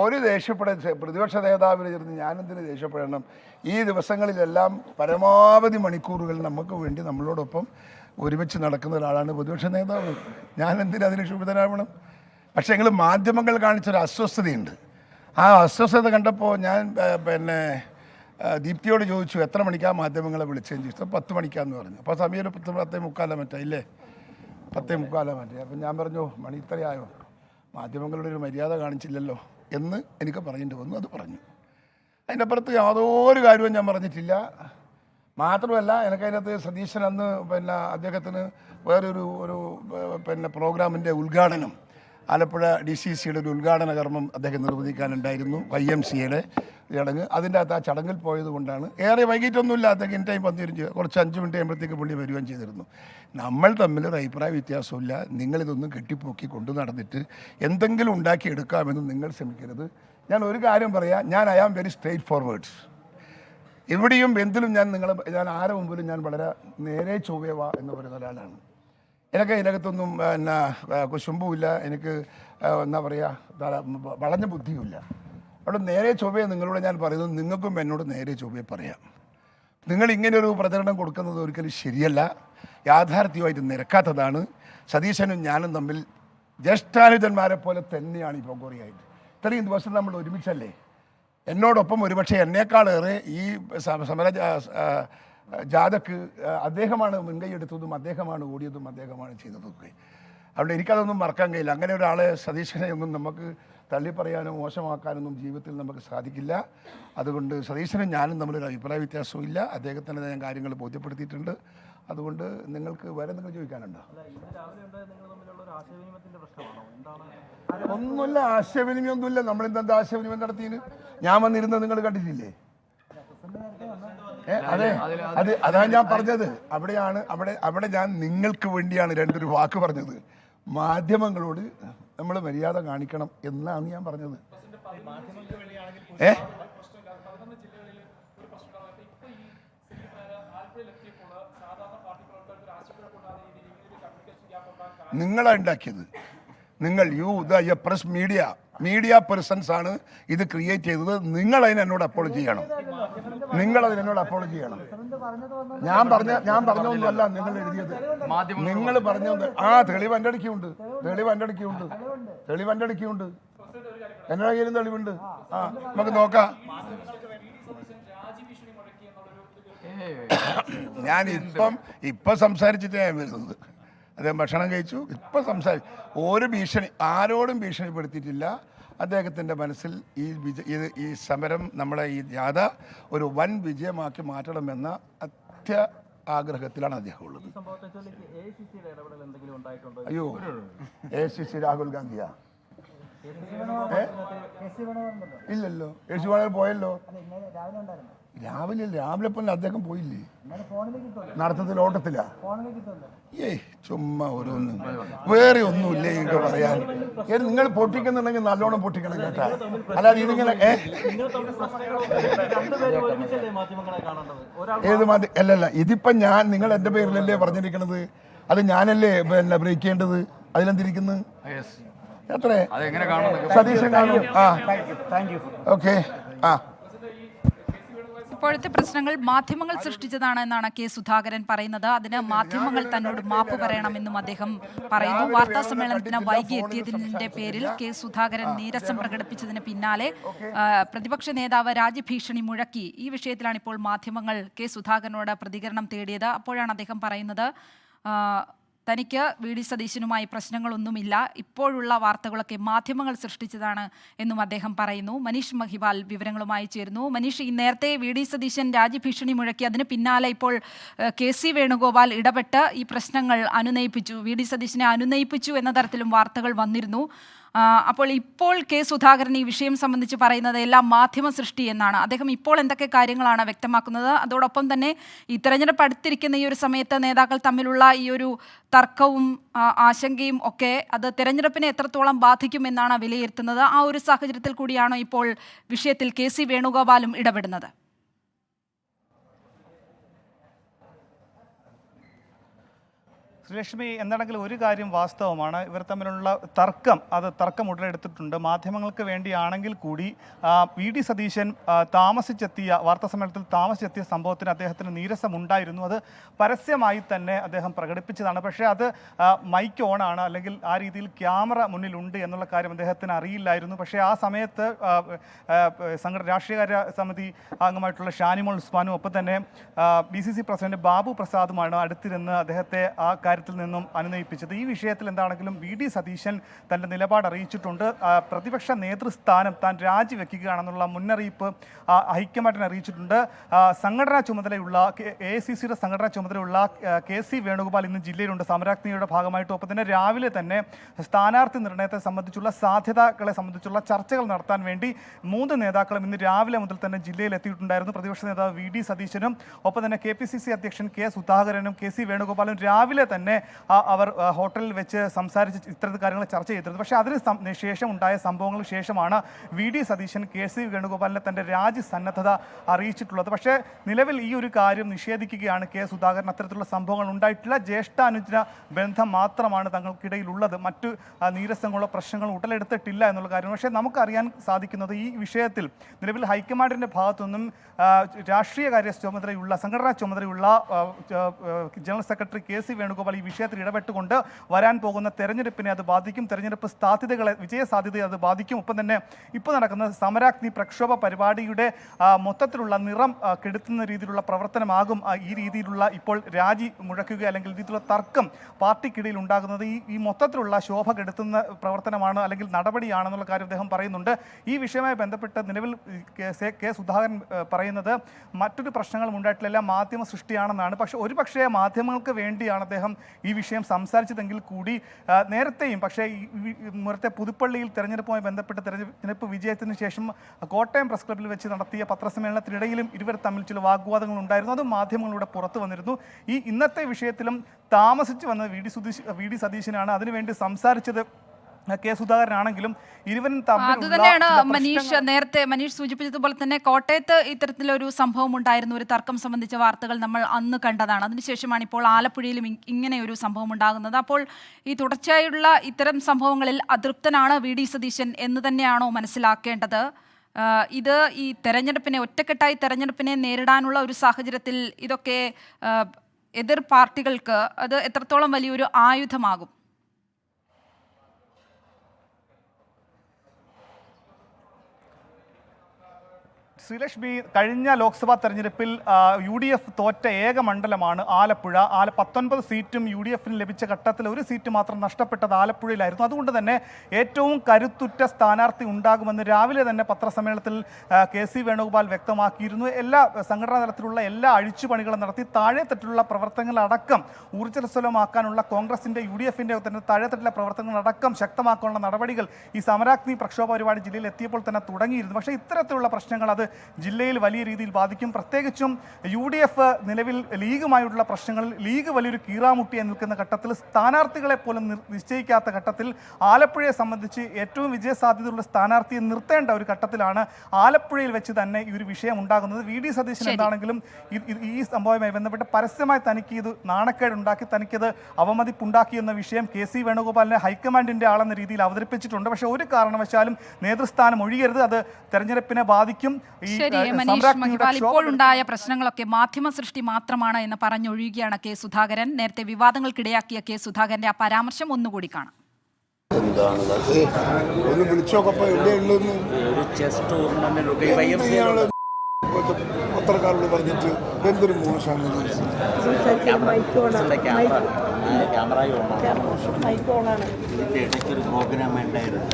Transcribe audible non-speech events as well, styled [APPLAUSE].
ഒരു ദേഷ്യപ്പെട പ്രതിപക്ഷ നേതാവിന് ചേർന്ന് ഞാനെന്തിന് ദേഷ്യപ്പെടണം? ഈ ദിവസങ്ങളിലെല്ലാം പരമാവധി മണിക്കൂറുകൾ നമുക്ക് വേണ്ടി നമ്മളോടൊപ്പം ഒരുമിച്ച് നടക്കുന്ന ഒരാളാണ് പ്രതിപക്ഷ നേതാവ്. ഞാൻ എന്തിനു അതിന് ക്ഷുഭിതനാവണം? പക്ഷേ എങ്കിലും മാധ്യമങ്ങൾ കാണിച്ചൊരു അസ്വസ്ഥതയുണ്ട്. ആ അസ്വസ്ഥത കണ്ടപ്പോൾ ഞാൻ പിന്നെ ദീപ്തിയോട് ചോദിച്ചു എത്ര മണിക്കാണ് മാധ്യമങ്ങളെ വിളിച്ചതെന്ന്? ചോദിച്ചു പത്ത് മണിക്കാന്ന് പറഞ്ഞു. അപ്പോൾ സമയം ഒരു പത്ത് പത്തേ മുക്കാലോ മറ്റേ ഇല്ലേ? പത്തേ മുക്കാലോ മറ്റേ. അപ്പം ഞാൻ പറഞ്ഞു മണി ഇത്രയായോ? മാധ്യമങ്ങളുടെ ഒരു മര്യാദ കാണിച്ചില്ലല്ലോ? എന്ന് എനിക്ക് പറഞ്ഞിട്ട് വന്നു അത് പറഞ്ഞു. അതിന്റെ അപ്പുറത്ത് യാതൊരു കാര്യവും ഞാൻ പറഞ്ഞിട്ടില്ല. മാത്രമല്ല എനിക്കതിനകത്ത് സതീശൻ അന്ന് പിന്നെ അദ്ദേഹത്തിന് വേറൊരു ഒരു പിന്നെ പ്രോഗ്രാമിന്റെ ഉദ്ഘാടനം ആലപ്പുഴ ഡി സി സിയുടെ ഒരു ഉദ്ഘാടന കർമ്മം അദ്ദേഹം നിർവഹിക്കാനുണ്ടായിരുന്നു വൈ എം സിയുടെ ചടങ്ങ്. അതിന്റെ അകത്ത് ആ ചടങ്ങിൽ പോയത് കൊണ്ടാണ് ഏറെ വൈകിട്ടൊന്നുമില്ല അദ്ദേഹം ഇൻ ടൈം വന്നിരുന്നു കുറച്ച് അഞ്ച് മിനിറ്റ് ആകുമ്പോഴത്തേക്ക് പുള്ളി വരുവാൻ ചെയ്തിരുന്നു. നമ്മൾ തമ്മിൽ ഒരു അഭിപ്രായ വ്യത്യാസമില്ല നിങ്ങളിതൊന്നും കെട്ടിപ്പോക്കി കൊണ്ടു നടന്നിട്ട് എന്തെങ്കിലും ഉണ്ടാക്കിയെടുക്കാമെന്ന് നിങ്ങൾ ശ്രമിക്കരുത്. ഞാൻ ഒരു കാര്യം പറയാം ഞാൻ I am very straight forwards എവിടെയും എന്തിലും ഞാൻ നിങ്ങളെ ഞാൻ ആരെ മുമ്പിലും ഞാൻ വളരെ നേരെ ചൊവ്വേവാ എന്ന് പറയുന്ന ഒരാളാണ്. എനിക്ക് ഇതിനകത്തൊന്നും പിന്നെ കുശുമ്പുമില്ല. എനിക്ക് എന്താ പറയുക വളഞ്ഞ ബുദ്ധിയുമില്ല. അവിടെ നേരെ ചൊവ്വയെ നിങ്ങളോട് ഞാൻ പറയുന്നത് നിങ്ങൾക്കും എന്നോട് നേരെ ചൊവ്വയെ പറയാം. നിങ്ങൾ ഇങ്ങനെ ഒരു പ്രചരണം കൊടുക്കുന്നത് ഒരിക്കലും ശരിയല്ല. യാഥാർത്ഥ്യമായിട്ട് നിരക്കാത്തതാണ്. സതീശനും ഞാനും തമ്മിൽ ജ്യേഷ്ഠാനുജന്മാരെ പോലെ തന്നെയാണ് ഈ പൊങ്കോറിയായിട്ട് ഇത്രയും ദിവസം നമ്മൾ ഒരുമിച്ചല്ലേ? എന്നോടൊപ്പം ഒരുപക്ഷെ എന്നേക്കാളേറെ ഈ സമര ജാഥക്ക് അദ്ദേഹമാണ് മുൻകൈ എടുത്തതും അദ്ദേഹമാണ് ഓടിയതും അദ്ദേഹമാണ് ചെയ്തതൊക്കെ അവിടെ എനിക്കതൊന്നും മറക്കാൻ കഴിയില്ല. അങ്ങനെ ഒരാളെ സതീശനെ ഒന്നും നമുക്ക് തള്ളിപ്പറയാനോ മോശമാക്കാനൊന്നും ജീവിതത്തിൽ നമുക്ക് സാധിക്കില്ല. അതുകൊണ്ട് സതീശനും ഞാനും തമ്മിലൊരു അഭിപ്രായ വ്യത്യാസവും ഇല്ല. അദ്ദേഹത്തിന് ഞാൻ കാര്യങ്ങൾ ബോധ്യപ്പെടുത്തിയിട്ടുണ്ട്. അതുകൊണ്ട് നിങ്ങൾക്ക് വേറെ എന്തെങ്കിലും ചോദിക്കാനുണ്ടോ? ഒന്നുമില്ല ആശയവിനിമയം ഒന്നുമില്ല നമ്മളെന്താ ആശയവിനിമയം നടത്തിയത്? ഞാൻ വന്നിരുന്നത് നിങ്ങൾ കണ്ടിട്ടില്ലേ? അതെ. അത് അതാണ് ഞാൻ പറഞ്ഞത്. അവിടെയാണ് അവിടെ അവിടെ ഞാൻ നിങ്ങൾക്ക് വേണ്ടിയാണ് രണ്ടൊരു വാക്ക് പറഞ്ഞത്. മാധ്യമങ്ങളോട് നമ്മൾ മര്യാദ കാണിക്കണം എന്നാണ് ഞാൻ പറഞ്ഞത്. ഏ? നിങ്ങളാണ് ഉണ്ടാക്കിയത്. നിങ്ങൾ you the press media media persons ആണ് ഇത് ക്രിയേറ്റ് ചെയ്തത്. നിങ്ങൾ അതിന് എന്നോട് അപ്പോൾ ചെയ്യണം. നിങ്ങൾ അതിന് എന്നോട് അപ്പോളജി ചെയ്യണം. ഞാൻ പറഞ്ഞ ഞാൻ പറഞ്ഞൊന്നുമല്ല നിങ്ങൾ എഴുതിയത്. നിങ്ങൾ പറഞ്ഞത് ആ തെളിവ് എന്റെ അടുക്കുണ്ട് തെളിവ് എന്റെ അടുക്കുണ്ട് തെളിവ് എന്റെ അടുക്കുണ്ട് എന്റെ കയ്യിലും തെളിവുണ്ട്. ആ നമുക്ക് നോക്കാം. [COUGHS] ഞാൻ ഇപ്പം ഇപ്പം സംസാരിച്ചിട്ട് ഞാൻ വരുന്നത്. അദ്ദേഹം ഭക്ഷണം കഴിച്ചു. ഇപ്പം സംസാരിച്ചു ഒരു ഭീഷണി ആരോടും ഭീഷണിപ്പെടുത്തിയിട്ടില്ല. അദ്ദേഹത്തിന്റെ മനസ്സിൽ ഈ വിജയ ഇത് ഈ സമരം നമ്മളെ ഈ ജാഥ ഒരു വൻ വിജയമാക്കി മാറ്റണമെന്ന അത്യ ആഗ്രഹത്തിലാണ് അദ്ദേഹം ഉള്ളത്. അയ്യോ എ സി സി രാഹുൽ ഗാന്ധിയാ ഇല്ലല്ലോ യേശുവാണെങ്കിൽ പോയല്ലോ. രാവിലെ രാവിലെ രാവിലെ പോലെ അദ്ദേഹം പോയില്ലേ? നടത്തത്തിൽ ഓട്ടത്തിലാ? ഏയ് ചുമ്മാ ഓരോന്നും. വേറെ ഒന്നുമില്ല എനിക്ക് പറയാൻ. ഏത് നിങ്ങൾ പൊട്ടിക്കുന്നുണ്ടെങ്കിൽ നല്ലോണം പൊട്ടിക്കണം കേട്ടാ. അല്ലാതെ ഇതിങ്ങനെ ഏത് മാതി അല്ലല്ല ഇതിപ്പം ഞാൻ നിങ്ങൾ എന്റെ പേരിലല്ലേ പറഞ്ഞിരിക്കണത്? അത് ഞാനല്ലേ പിന്നെ ബ്രേക്ക് ചെയ്യേണ്ടത് അതിലെന്തിരിക്കുന്നു എത്ര സതീശൻ കാണും ആ. ഓക്കെ. ആ. ഇപ്പോഴത്തെ പ്രശ്നങ്ങൾ മാധ്യമങ്ങൾ സൃഷ്ടിച്ചതാണ് എന്നാണ് കെ സുധാകരൻ പറയുന്നത്. അതിന് മാധ്യമങ്ങൾ തന്നോട് മാപ്പ് പറയണമെന്നും അദ്ദേഹം പറയുന്നു. വാർത്താ സമ്മേളനത്തിന് വൈകി എത്തിയതിന്റെ പേരിൽ കെ സുധാകരൻ നീരസം പ്രകടിപ്പിച്ചതിന് പിന്നാലെ പ്രതിപക്ഷ നേതാവ് രാജ്യഭീഷണി മുഴക്കി. ഈ വിഷയത്തിലാണ് ഇപ്പോൾ മാധ്യമങ്ങൾ കെ സുധാകരനോട് പ്രതികരണം തേടിയത്. അപ്പോഴാണ് അദ്ദേഹം പറയുന്നത് തനിക്ക് വി ഡി സതീശനുമായി പ്രശ്നങ്ങളൊന്നുമില്ല. ഇപ്പോഴുള്ള വാർത്തകളൊക്കെ മാധ്യമങ്ങൾ സൃഷ്ടിച്ചതാണ് എന്നും അദ്ദേഹം പറയുന്നു. മനീഷ് മഹിബാൽ വിവരങ്ങളുമായി ചേരുന്നു. മനീഷ് ഈ നേരത്തെ വി ഡി സതീശൻ രാജ്യഭീഷണി മുഴക്കി. അതിന് പിന്നാലെ ഇപ്പോൾ കെ സി വേണുഗോപാൽ ഇടപെട്ട് ഈ പ്രശ്നങ്ങൾ അനുനയിപ്പിച്ചു. വി ഡി സതീശനെ അനുനയിപ്പിച്ചു എന്ന തരത്തിലും വാർത്തകൾ വന്നിരുന്നു. അപ്പോൾ ഇപ്പോൾ കെ സുധാകരൻ ഈ വിഷയം സംബന്ധിച്ച് പറയുന്നത് എല്ലാം മാധ്യമ സൃഷ്ടി എന്നാണ്. അദ്ദേഹം ഇപ്പോൾ എന്തൊക്കെ കാര്യങ്ങളാണ് വ്യക്തമാക്കുന്നത്? അതോടൊപ്പം തന്നെ ഈ തെരഞ്ഞെടുപ്പ് അടുത്തിരിക്കുന്ന ഈ ഒരു സമയത്ത് നേതാക്കൾ തമ്മിലുള്ള ഈ ഒരു തർക്കവും ആശങ്കയും ഒക്കെ അത് തെരഞ്ഞെടുപ്പിനെ എത്രത്തോളം ബാധിക്കുമെന്നാണ് വിലയിരുത്തുന്നത്. ആ ഒരു സാഹചര്യത്തിൽ കൂടിയാണോ ഇപ്പോൾ വിഷയത്തിൽ കെ സി വേണുഗോപാലും ഇടപെടുന്നത്? ശ്രീലക്ഷ്മി എന്താണെങ്കിലും ഒരു കാര്യം വാസ്തവമാണ്. ഇവർ തമ്മിലുള്ള തർക്കം അത് തർക്കം ഉടലെടുത്തിട്ടുണ്ട്. മാധ്യമങ്ങൾക്ക് വേണ്ടിയാണെങ്കിൽ കൂടി വി ഡി സതീശൻ താമസിച്ചെത്തിയ വാർത്താ സമ്മേളനത്തിൽ താമസിച്ചെത്തിയ സംഭവത്തിന് അദ്ദേഹത്തിന് നീരസമുണ്ടായിരുന്നു. അത് പരസ്യമായി തന്നെ അദ്ദേഹം പ്രകടിപ്പിച്ചതാണ്. പക്ഷേ അത് മൈക്ക് ഓണാണ്. അല്ലെങ്കിൽ ആ രീതിയിൽ ക്യാമറ മുന്നിലുണ്ട് എന്നുള്ള കാര്യം അദ്ദേഹത്തിന് അറിയില്ലായിരുന്നു. പക്ഷേ ആ സമയത്ത് സംഘടന രാഷ്ട്രീയകാര്യ സമിതി അംഗമായിട്ടുള്ള ഷാനിമോൾ ഉസ്മാനും ഒപ്പം തന്നെ B C C president Babu പ്രസാദുമാണ് അടുത്തിരുന്ന് അദ്ദേഹത്തെ ആ കാര്യത്തിൽ നിന്നും അനുനയിപ്പിച്ചത്. ഈ വിഷയത്തിൽ എന്താണെങ്കിലും വി ഡി സതീശൻ തന്റെ നിലപാട് അറിയിച്ചിട്ടുണ്ട്. പ്രതിപക്ഷ നേതൃസ്ഥാനം താൻ രാജിവെക്കുകയാണെന്നുള്ള മുന്നറിയിപ്പ് ഹൈക്കമാൻഡിനെ അറിയിച്ചിട്ടുണ്ട്. സംഘടനാ ചുമതലയുള്ള എ സി സിയുടെ സംഘടനാ ചുമതലയുള്ള കെ സി വേണുഗോപാൽ ഇന്ന് ജില്ലയിലുണ്ട്. സമരാജ്ഞിയുടെ ഭാഗമായിട്ട് ഒപ്പം തന്നെ രാവിലെ തന്നെ സ്ഥാനാർത്ഥി നിർണയത്തെ സംബന്ധിച്ചുള്ള സാധ്യതകളെ സംബന്ധിച്ചുള്ള ചർച്ചകൾ നടത്താൻ വേണ്ടി മൂന്ന് നേതാക്കളും ഇന്ന് രാവിലെ മുതൽ തന്നെ ജില്ലയിൽ എത്തിയിട്ടുണ്ടായിരുന്നു. പ്രതിപക്ഷ നേതാവ് വി ഡി സതീശനും ഒപ്പം തന്നെ കെ പി സി സി അധ്യക്ഷൻ കെ സുധാകരനും കെ സി വേണുഗോപാലും രാവിലെ തന്നെ ആ, അവർ ഹോട്ടലിൽ വെച്ച് സംസാരിച്ച് ഇത്തരത്തിൽ കാര്യങ്ങൾ ചർച്ച ചെയ്തിരുന്നു പക്ഷേ അതിന് ശേഷം ഉണ്ടായ സംഭവങ്ങൾക്ക് ശേഷമാണ് V. D. Satheesan K. C. വേണുഗോപാലിനെ തന്റെ രാജി സന്നദ്ധത അറിയിച്ചിട്ടുള്ളത്. പക്ഷേ നിലവിൽ ഈ ഒരു കാര്യം നിഷേധിക്കുകയാണ് കെ. സുധാകരൻ. അത്തരത്തിലുള്ള സംഭവങ്ങൾ ഉണ്ടായിട്ടില്ല. ജ്യേഷ്ഠാനുജന ബന്ധം മാത്രമാണ് തങ്ങൾക്കിടയിലുള്ളത്. മറ്റു നീരസങ്ങളോ പ്രശ്നങ്ങളോ ഉടലെടുത്തിട്ടില്ല എന്നുള്ള കാര്യം പക്ഷേ നമുക്കറിയാൻ സാധിക്കുന്നത് ഈ വിഷയത്തിൽ നിലവിൽ ഹൈക്കമാൻഡിന്റെ ഭാഗത്തുനിന്നും രാഷ്ട്രീയകാര്യ ചുമതലയുള്ള സംഘടനാ ചുമതലയുള്ള general secretary K. C. Venugopal ഈ വിഷയത്തിൽ ഇടപെട്ടുകൊണ്ട് വരാൻ പോകുന്ന തെരഞ്ഞെടുപ്പിനെ അത് ബാധിക്കും. തെരഞ്ഞെടുപ്പ് സാധ്യതകളെ വിജയ സാധ്യതയെ അത് ബാധിക്കും. ഒപ്പം തന്നെ ഇപ്പോൾ നടക്കുന്ന സമരാഗ്നി പ്രക്ഷോഭ പരിപാടിയുടെ മൊത്തത്തിലുള്ള നിറം കെടുത്തുന്ന രീതിയിലുള്ള പ്രവർത്തനമാകും. ഈ രീതിയിലുള്ള ഇപ്പോൾ രാജി മുഴക്കുക അല്ലെങ്കിൽ രീതിയിലുള്ള തർക്കം പാർട്ടിക്കിടയിൽ ഉണ്ടാകുന്നത് ഈ ഈ മൊത്തത്തിലുള്ള ശോഭ കെടുത്തുന്ന പ്രവർത്തനമാണ് അല്ലെങ്കിൽ നടപടിയാണെന്നുള്ള കാര്യം അദ്ദേഹം പറയുന്നുണ്ട്. ഈ വിഷയവുമായി ബന്ധപ്പെട്ട് നിലവിൽ കെ സുധാകരൻ പറയുന്നത് മറ്റൊരു പ്രശ്നങ്ങളും ഉണ്ടായിട്ടില്ല. മാധ്യമ സൃഷ്ടിയാണെന്നാണ്. പക്ഷെ ഒരു പക്ഷേ മാധ്യമങ്ങൾക്ക് വേണ്ടിയാണ് അദ്ദേഹം ഈ വിഷയം സംസാരിച്ചതെങ്കിൽ കൂടി നേരത്തെയും പക്ഷേ നേരത്തെ പുതുപ്പള്ളിയിൽ തെരഞ്ഞെടുപ്പുമായി ബന്ധപ്പെട്ട് തെരഞ്ഞെടുപ്പ് വിജയത്തിന് ശേഷം കോട്ടയം പ്രസ് ക്ലബ്ബിൽ വെച്ച് നടത്തിയ പത്രസമ്മേളനത്തിനിടയിലും ഇരുവർ തമ്മിൽ ചില വാഗ്വാദങ്ങൾ ഉണ്ടായിരുന്നു അത് മാധ്യമങ്ങളിലൂടെ പുറത്തു വന്നിരുന്നു. ഈ ഇന്നത്തെ വിഷയത്തിലും താമസിച്ച് വന്നത് V. D. Sudheesh V. D. സതീശനാണ് അതിനുവേണ്ടി സംസാരിച്ചത് കെ സുധാകരനാണെങ്കിലും ഇരുവരും അത് തന്നെയാണ് മനീഷ് നേരത്തെ മനീഷ് സൂചിപ്പിച്ചതുപോലെ തന്നെ കോട്ടയത്ത് ഇത്തരത്തിലൊരു സംഭവം ഉണ്ടായിരുന്നു. ഒരു തർക്കം സംബന്ധിച്ച വാർത്തകൾ നമ്മൾ അന്ന് കണ്ടതാണ്. അതിനുശേഷമാണ് ഇപ്പോൾ ആലപ്പുഴയിലും ഇങ്ങനെ ഒരു സംഭവം ഉണ്ടാകുന്നത്. അപ്പോൾ ഈ തുടർച്ചയായുള്ള ഇത്തരം സംഭവങ്ങളിൽ അതൃപ്തനാണ് വി ഡി സതീശൻ എന്ന് തന്നെയാണോ മനസ്സിലാക്കേണ്ടത്? ഇത് ഈ തെരഞ്ഞെടുപ്പിനെ ഒറ്റക്കെട്ടായി തെരഞ്ഞെടുപ്പിനെ നേരിടാനുള്ള ഒരു സാഹചര്യത്തിൽ ഇതൊക്കെ എതിർ പാർട്ടികൾക്ക് അത് എത്രത്തോളം വലിയൊരു ആയുധമാകും? ശ്രീലക്ഷ്മി കഴിഞ്ഞ ലോക്സഭാ തെരഞ്ഞെടുപ്പിൽ യു ഡി എഫ് തോറ്റ ഏക മണ്ഡലമാണ് ആലപ്പുഴ. ആല പത്തൊൻപത് സീറ്റും യു ഡി എഫിന് ലഭിച്ച ഘട്ടത്തിൽ ഒരു സീറ്റ് മാത്രം നഷ്ടപ്പെട്ടത് ആലപ്പുഴയിലായിരുന്നു. അതുകൊണ്ട് തന്നെ ഏറ്റവും കരുത്തുറ്റ സ്ഥാനാർത്ഥി ഉണ്ടാകുമെന്ന് രാവിലെ തന്നെ പത്രസമ്മേളനത്തിൽ കെ സി വേണുഗോപാൽ വ്യക്തമാക്കിയിരുന്നു. എല്ലാ സംഘടനാ തലത്തിലുള്ള എല്ലാ അഴിച്ചുപണികളും നടത്തി താഴെത്തട്ടിലുള്ള പ്രവർത്തനങ്ങളടക്കം ഊർജസ്വലമാക്കാനുള്ള കോൺഗ്രസിന്റെ യു ഡി എഫിന്റെ തന്നെ താഴെത്തട്ടിലെ പ്രവർത്തനങ്ങളടക്കം ശക്തമാക്കാനുള്ള നടപടികൾ ഈ സമരാഗ്നി പ്രക്ഷോഭ പരിപാടി ജില്ലയിൽ എത്തിയപ്പോൾ തന്നെ തുടങ്ങിയിരുന്നു. പക്ഷേ ഇത്തരത്തിലുള്ള പ്രശ്നങ്ങൾ അത് ജില്ലയിൽ വലിയ രീതിയിൽ ബാധിക്കും. പ്രത്യേകിച്ചും യു ഡി എഫ് നിലവിൽ ലീഗുമായിട്ടുള്ള പ്രശ്നങ്ങളിൽ ലീഗ് വലിയൊരു കീറാമുട്ടിയായി നിൽക്കുന്ന ഘട്ടത്തിൽ സ്ഥാനാർത്ഥികളെ പോലും നിശ്ചയിക്കാത്ത ഘട്ടത്തിൽ ആലപ്പുഴയെ സംബന്ധിച്ച് ഏറ്റവും വിജയസാധ്യതയുള്ള സ്ഥാനാർത്ഥിയെ നിർത്തേണ്ട ഒരു ഘട്ടത്തിലാണ് ആലപ്പുഴയിൽ വെച്ച് തന്നെ ഈ ഒരു വിഷയം ഉണ്ടാകുന്നത്. വി ഡി സതീശൻ എന്താണെങ്കിലും ഈ സംഭവവുമായി ബന്ധപ്പെട്ട് പരസ്യമായി തനിക്ക് ഇത് നാണക്കേടുണ്ടാക്കി തനിക്കത് അവമതിപ്പുണ്ടാക്കി എന്ന വിഷയം കെ സി വേണുഗോപാലിനെ ഹൈക്കമാൻഡിന്റെ ആളെന്ന രീതിയിൽ അവതരിപ്പിച്ചിട്ടുണ്ട്. പക്ഷേ ഒരു കാരണവശാലും നേതൃസ്ഥാനം ഒഴിയരുത്. അത് തെരഞ്ഞെടുപ്പിനെ ബാധിക്കും. ഈ ശരി മനീഷ് ക്ഷോഭം ഇപ്പോഴുണ്ടായ പ്രശ്നങ്ങളൊക്കെ മാധ്യമ സൃഷ്ടി മാത്രമാണ് എന്ന് പറഞ്ഞൊഴിയുകയാണ് കെ സുധാകരൻ. നേരത്തെ വിവാദങ്ങൾക്കിടയാക്കിയ കെ സുധാകരന്റെ ആ പരാമർശം ഒന്നുകൂടി കാണാം. പത്രക്കാരോട് പറഞ്ഞിട്ട് എന്തൊരു മോശമാണ് ക്യാമറ ഓണാണ് ഇതിന്റെ ഇടയ്ക്ക് ഒരു പ്രോഗ്രാം ഉണ്ടായിരുന്നു.